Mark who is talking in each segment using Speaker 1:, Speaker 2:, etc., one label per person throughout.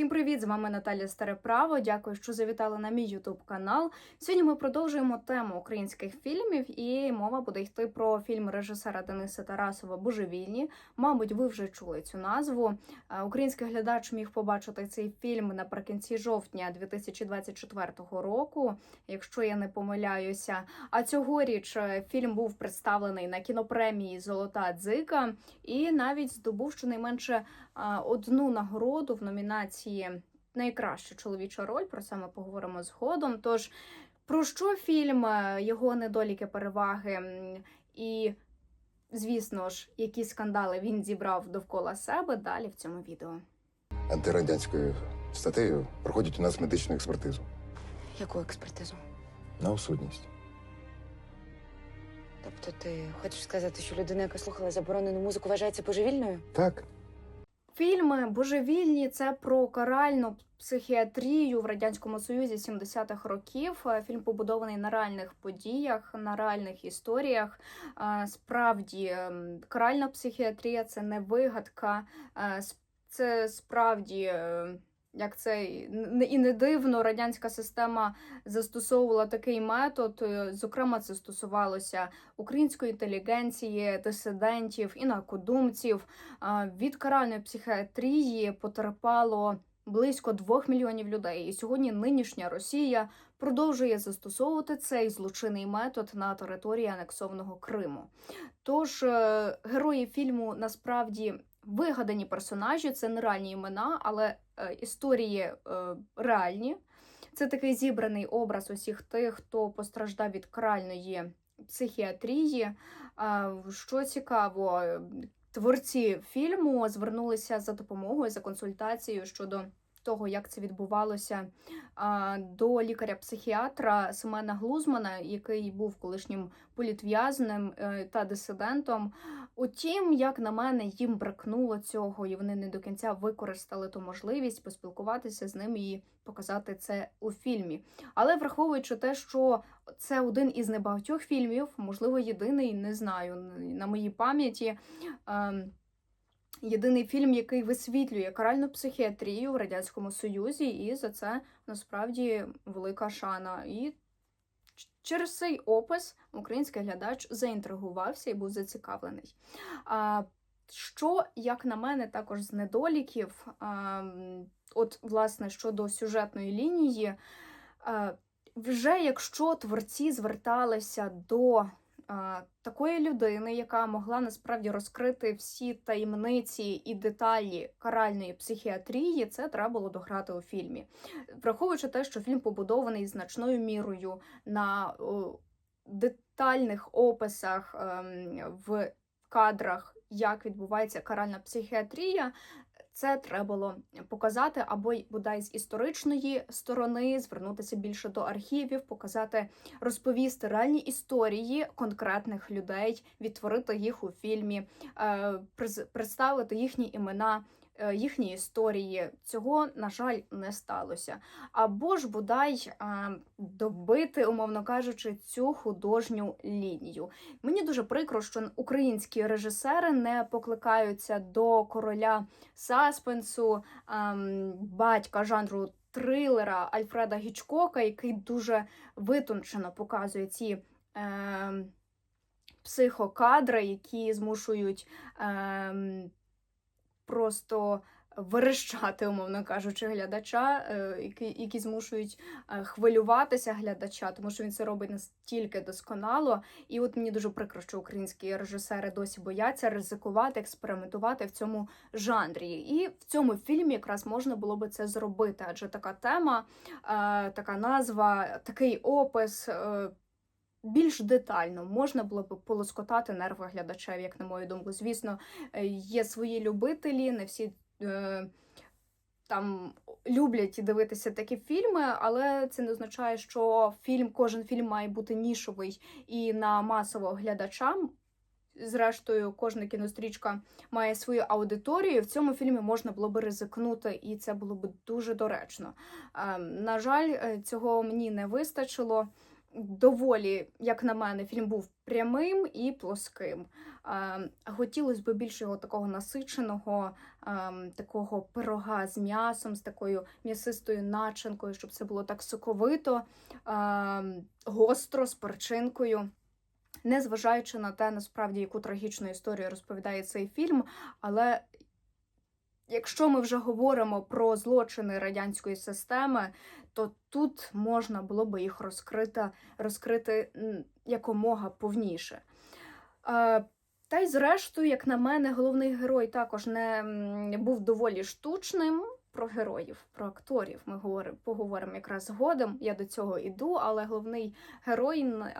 Speaker 1: Всім привіт! З вами Наталя Стареправо. Дякую, що завітали на мій Ютуб канал. Сьогодні ми продовжуємо тему українських фільмів, і мова буде йти про фільм режисера Дениса Тарасова Божевільні. Мабуть, ви вже чули цю назву. Е, Український глядач міг побачити цей фільм наприкінці жовтня 2024 року, якщо я не помиляюся. А цьогоріч е, фільм був представлений на кінопремії Золота дзика і навіть здобув щонайменше одну нагороду в номінації Найкраща чоловіча роль. Про це ми поговоримо згодом. Тож про що фільм, е, його недоліки, переваги і, звісно ж, які скандали він зібрав довкола себе далі в цьому відео.
Speaker 2: антирадянською статтею проходять у нас медичну експертизу
Speaker 3: Яку експертизу?
Speaker 2: на осудність.
Speaker 3: Тобто ти хочеш сказати, що людина, яка слухала заборонену музику, вважається божевільною?
Speaker 2: Так,
Speaker 1: Фільми божевільні це про каральну психіатрію в радянському союзі 70-х років. Е, Фільм побудований на реальних подіях, на реальних історіях. Е, Справді, ем, каральна психіатрія це не вигадка, е, це справді. Як це і не- дивно, радянська система застосовувала такий метод. Е, Зокрема, це стосувалося української інтелігенції, дисидентів, інакодумців. Від каральної психіатрії потерпало близько двох мільйонів людей. І сьогодні нинішня Росія продовжує застосовувати цей злочинний метод на території анексованого Криму. Тож е, герої фільму насправді вигадані персонажі, це не реальні імена, але е, історії е, реальні. Це такий зібраний образ усіх тих, хто постраждав від кральної психіатрії. А, Що цікаво, е, творці фільму звернулися за допомогою за консультацією щодо того, як це відбувалося до лікаря-психіатра Семена Глузмана, який був колишнім політв'язним е, та дисидентом. Утім, як на мене, їм бракнуло цього, і вони не до кінця використали ту можливість поспілкуватися з ним і показати це у фільмі. Але враховуючи те, що це один із небагатьох фільмів, можливо, єдиний, не знаю, на моїй пам'яті. Єдиний фільм, який висвітлює каральну психіатрію в радянському союзі, і за це насправді велика шана. І через цей опис український глядач заінтригувався і був зацікавлений. А, що, як на мене, також з недоліків, а, от власне щодо сюжетної лінії, а, вже якщо творці зверталися до такої людини, яка могла насправді розкрити всі таємниці і деталі каральної психіатрії, це треба було дограти у фільмі. Враховуючи те, що фільм побудований значною мірою на детальних описах ем, в кадрах, як відбувається каральна психіатрія. Це треба було показати або бодай з історичної сторони, звернутися більше до архівів, показати, розповісти реальні історії конкретних людей, відтворити їх у фільмі, е, представити їхні імена, їхні історії. Цього, на жаль, не сталося. Або ж бодай е, добити, умовно кажучи, цю художню лінію. Мені дуже прикро, що українські режисери не покликаються до короля саспенсу, ем, батька жанру трилера Альфреда Гічкока, який дуже витончено показує ці. Ем, Психокадри, які змушують ем, просто верещати, умовно кажучи, глядача, е, які, які змушують е, хвилюватися глядача, тому що він це робить настільки досконало. І от мені дуже прикро, що українські режисери досі бояться ризикувати, експериментувати в цьому жанрі. І в цьому фільмі якраз можна було би це зробити, адже така тема, е, така назва, такий опис. Більш детально можна було б полоскотати нерви глядачів, як на мою думку. Звісно, е, є свої любителі, не всі е, там люблять дивитися такі фільми, але це не означає, що фільм, кожен фільм має бути нішовий і на масового глядача. Зрештою, кожна кінострічка має свою аудиторію. В цьому фільмі можна було би ризикнути, і це було б дуже доречно. Е, на жаль, е, цього мені не вистачило. Доволі, як на мене, фільм був прямим і плоским. Хотілося б більше його такого насиченого, ем, такого пирога з м'ясом, з такою м'ясистою начинкою, щоб це було так соковито, ем, гостро, з перчинкою. Незважаючи на те, насправді, яку трагічну історію розповідає цей фільм, але якщо ми вже говоримо про злочини радянської системи, то тут можна було би їх розкрити, розкрити якомога повніше. Е, Та й зрештою, як на мене, головний герой також не був доволі штучним. Про героїв, про акторів ми говоримо, поговоримо якраз згодом. Я до цього іду, але головний герой е,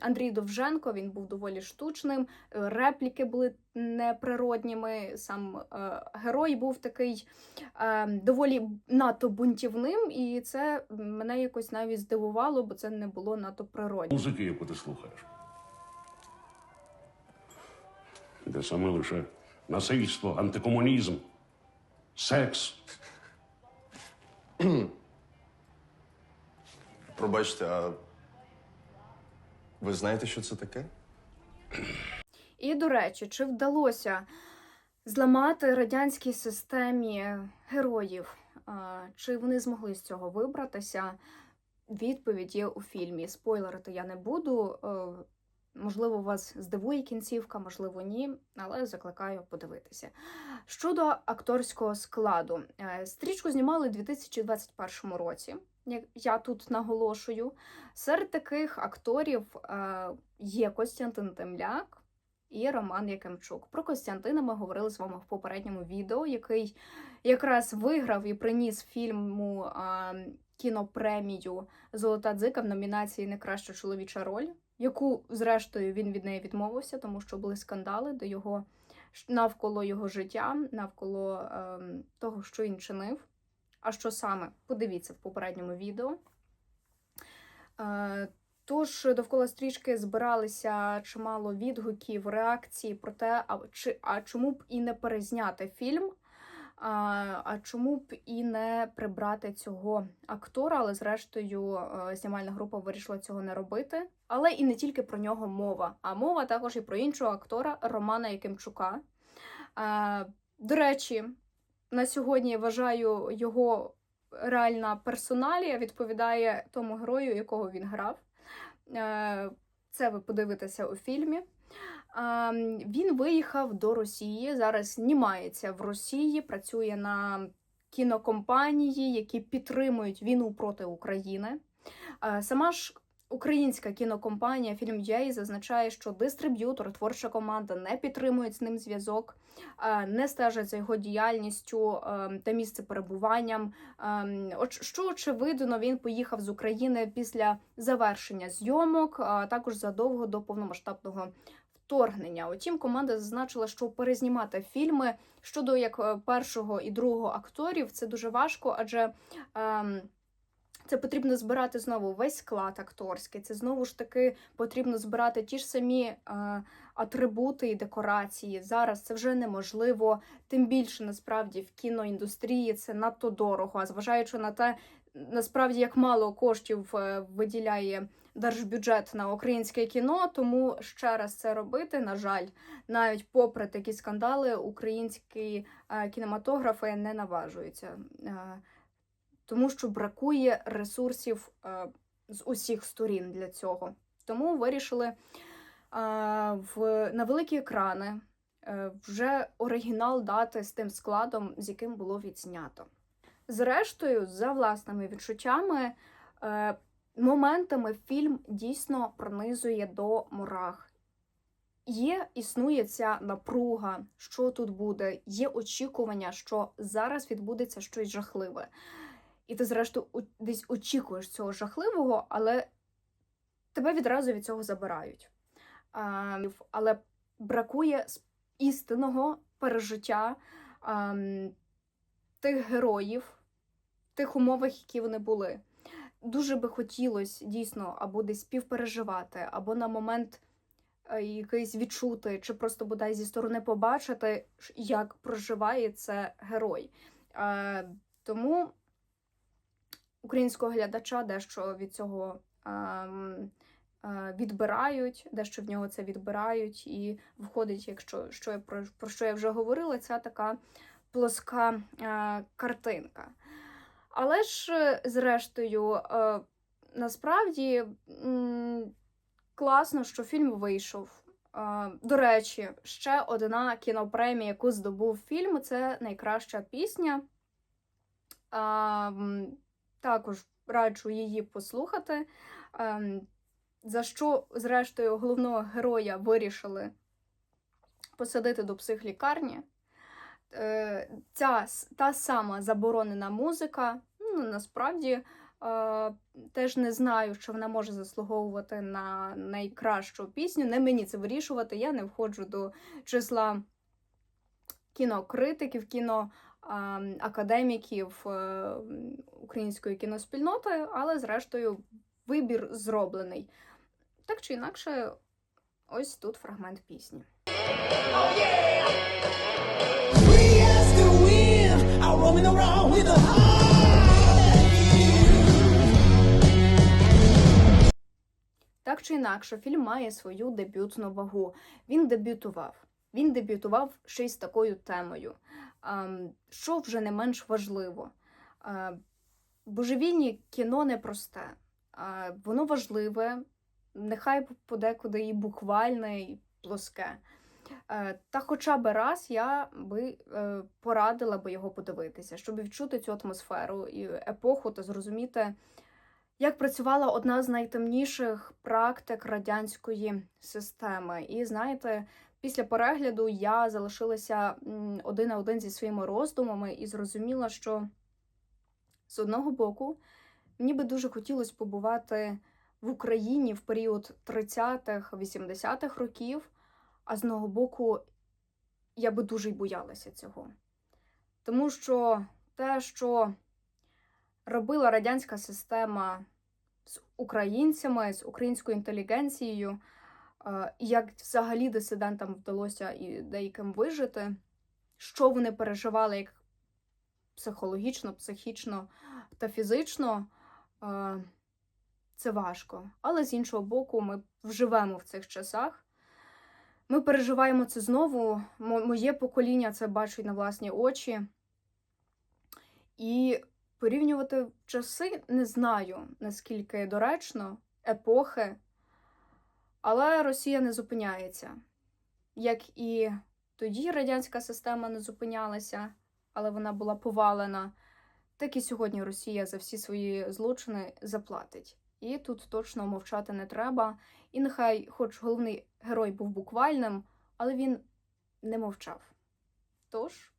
Speaker 1: Андрій Довженко він був доволі штучним. е, Репліки були неприродніми. Сам е, герой був такий доволі надто бунтівним, і це мене якось навіть здивувало, бо це не було надто природньо.
Speaker 4: музики, яку ти слухаєш. Де саме лише насильство, антикомунізм, секс.
Speaker 5: Пробачте, а ви знаєте, що це таке?
Speaker 1: І до речі, чи вдалося зламати радянській системі героїв? Чи вони змогли з цього вибратися? Відповідь є у фільмі. Спойлерити я не буду. Е, Можливо, вас здивує кінцівка, можливо, ні, але закликаю подивитися. Щодо акторського складу, Е, стрічку знімали у 2021 році. Я тут наголошую. Серед таких акторів е, є Костянтин Темляк і Роман Якимчук. Про Костянтина ми говорили з вами в попередньому відео, який якраз виграв і приніс фільму кінопремію Золота дзика в номінації Найкраща чоловіча роль, яку, зрештою, він від неї відмовився, тому що були скандали до його навколо його життя, навколо ем, того, що він чинив. А що саме? Подивіться в попередньому відео. Е, Тож довкола стрічки збиралися чимало відгуків, реакцій про те, а, чи, а чому б і не перезняти фільм, а, чому б і не прибрати цього актора, але зрештою е, знімальна група вирішила цього не робити. Але і не тільки про нього мова, а мова також і про іншого актора Романа Якимчука. Е, До речі, на сьогодні я вважаю його реальна персоналія відповідає тому герою, якого він грав. Е, Це ви подивитеся у фільмі. А, Він виїхав до Росії. Зараз знімається в Росії, працює на кінокомпанії, які підтримують війну проти України. Сама ж українська кінокомпанія Film.ua зазначає, що дистриб'ютор, творча команда не підтримують з ним зв'язок, не стежать за його діяльністю ем, та місце перебуванням. Ем, Що очевидно, він поїхав з України після завершення зйомок, а також задовго до повномасштабного вторгнення. Утім, команда зазначила, що перезнімати фільми щодо як е, першого і другого акторів це дуже важко, адже. Ем, це потрібно збирати знову весь склад акторський. Це знову ж таки потрібно збирати ті ж самі е, атрибути і декорації. Зараз це вже неможливо. Тим більше насправді в кіноіндустрії це надто дорого. А зважаючи на те, насправді як мало коштів е, виділяє держбюджет на українське кіно, тому ще раз це робити. На жаль, навіть попри такі скандали, українські е, кінематографи не наважуються. Е, тому що бракує ресурсів е, з усіх сторін для цього. Тому вирішили в, на великі екрани вже оригінал дати з тим складом, з яким було відзнято. Зрештою, за власними відчуттями, моментами фільм дійсно пронизує до мурах. Є, існує ця напруга, що тут буде, є очікування, що зараз відбудеться щось жахливе. І ти, зрештою, десь очікуєш цього жахливого, але тебе відразу від цього забирають. А, але бракує істинного пережиття а, тих героїв, тих умовах, які вони були. Дуже би хотілося дійсно або десь співпереживати, або на момент е, якийсь відчути, чи просто бодай зі сторони побачити, як проживає це герой. Е, тому українського глядача дещо від цього ем, е, відбирають, дещо в нього це відбирають, і виходить, якщо що я про, що я вже говорила, ця така плоска картинка. Але ж, е, зрештою, е, насправді класно, що фільм вийшов. Е, До речі, ще одна кінопремія, яку здобув фільм, це найкраща пісня. Також раджу її послухати. Ем, За що, зрештою, головного героя вирішили посадити до психлікарні. Е, Ця та сама заборонена музика, ну, насправді е, теж не знаю, що вона може заслуговувати на найкращу пісню. Не мені це вирішувати. Я не входжу до числа кінокритиків, кіноакадеміків е, української кіноспільноти, але зрештою вибір зроблений. Так чи інакше, ось тут фрагмент пісні.
Speaker 6: Free roaming around with a.
Speaker 1: Так чи інакше, фільм має свою дебютну вагу. Він дебютував. Він дебютував ще й з такою темою, Ем, що вже не менш важливо. Е, Божевільні кіно непросте. Е, Воно важливе, нехай подекуди і буквальне, і плоске. Е, Та хоча б раз я би е, порадила би його подивитися, щоб відчути цю атмосферу і епоху та зрозуміти, як працювала одна з найтемніших практик радянської системи. І знаєте, після перегляду я залишилася один на один зі своїми роздумами і зрозуміла, що з одного боку мені би дуже хотілося побувати в Україні в період 30-х, 80-х років, а з одного боку, я би дуже й боялася цього. Тому що те, що робила радянська система з українцями, з українською інтелігенцією, е, як взагалі дисидентам вдалося і деяким вижити, що вони переживали як психологічно, психічно та фізично, е, це важко. Але з іншого боку, ми вживемо в цих часах. Ми переживаємо це знову. Моє покоління це бачить на власні очі. І порівнювати часи не знаю, наскільки доречно, епохи. Але Росія не зупиняється. Як і тоді радянська система не зупинялася, але вона була повалена, так і сьогодні Росія за всі свої злочини заплатить. І тут точно мовчати не треба. І нехай, хоч головний герой був буквальним, але він не мовчав. Тож,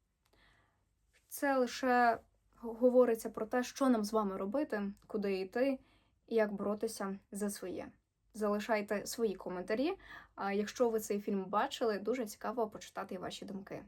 Speaker 1: це лише говориться про те, що нам з вами робити, куди йти і як боротися за своє. Залишайте свої коментарі. А якщо ви цей фільм бачили, дуже цікаво почитати ваші думки.